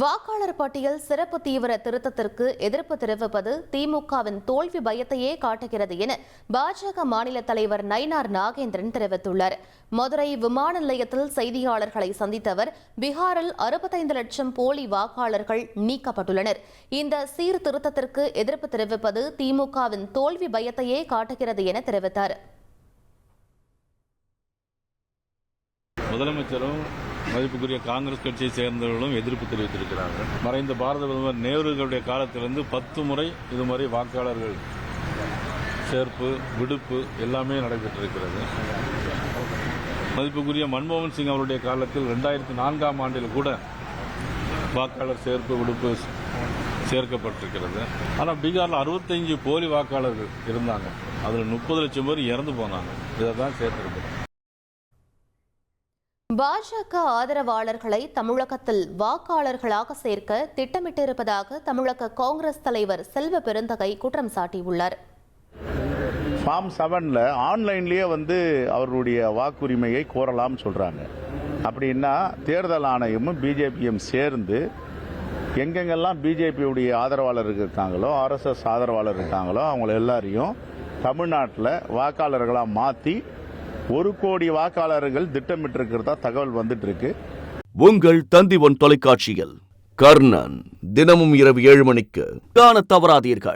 வாக்காளர் பட்டியல் சிறப்பு தீவிர திருத்தத்திற்கு எதிர்ப்பு தெரிவிப்பது திமுகவின் தோல்வி பயத்தையே காட்டுகிறது என பாஜக மாநில தலைவர் நயினார் நாகேந்திரன் தெரிவித்துள்ளார். மதுரை விமான நிலையத்தில் செய்தியாளர்களை சந்தித்த அவர் பீகாரில் அறுபத்தைந்து லட்சம் போலி வாக்காளர்கள் நீக்கப்பட்டுள்ளனர். இந்த சீர்திருத்தத்திற்கு எதிர்ப்பு தெரிவிப்பது திமுகவின் தோல்வி பயத்தையே காட்டுகிறது என தெரிவித்தார். முதலமைச்சரும் மதிப்புக்குரிய காங்கிரஸ் கட்சியை சேர்ந்தவர்களும் எதிர்ப்பு தெரிவித்திருக்கிறார்கள் மறைந்த பாரத பிரதமர் நேருகளுடைய காலத்திலிருந்து பத்து முறை இது மாதிரி வாக்காளர்கள் சேர்ப்பு விடுப்பு எல்லாமே நடைபெற்றிருக்கிறது. மதிப்புக்குரிய மன்மோகன் சிங் அவருடைய காலத்தில் ரெண்டாயிரத்தி நான்காம் ஆண்டில் கூட வாக்காளர் சேர்ப்பு விடுப்பு சேர்க்கப்பட்டிருக்கிறது. ஆனால் பீகாரில் அறுபத்தஞ்சு போலி வாக்காளர்கள் இருந்தாங்க. அதில் முப்பது லட்சம் பேர் இறந்து போனாங்க. இதை தான் சேர்த்திருக்கிறோம். பாஜக ஆதரவாளர்களை தமிழகத்தில் வாக்காளர்களாக சேர்க்க திட்டமிட்டிருப்பதாக தமிழக காங்கிரஸ் தலைவர் செல்வ பெருந்தகை குற்றம் சாட்டியுள்ளார். ஃபார்ம் செவனில் ஆன்லைன்லேயே வந்து அவர்களுடைய வாக்குரிமையை கோரலாம்னு சொல்கிறாங்க அப்படின்னா தேர்தல் ஆணையமும் பிஜேபியும் சேர்ந்து எங்கெங்கெல்லாம் பிஜேபியுடைய ஆதரவாளர் இருக்காங்களோ ஆர்எஸ்எஸ் ஆதரவாளர் இருக்காங்களோ அவங்கள எல்லாரையும் தமிழ்நாட்டில் வாக்காளர்களாக மாற்றி ஒரு கோடி வாக்காளர்கள் திட்டமிட்டிருக்கிறதா தகவல் வந்துட்டு இருக்கு உங்கள் தந்தி ஒன் தொலைக்காட்சியில் கர்ணன் தினமும் இரவு ஏழு மணிக்கு. காண தவறாதீர்கள்.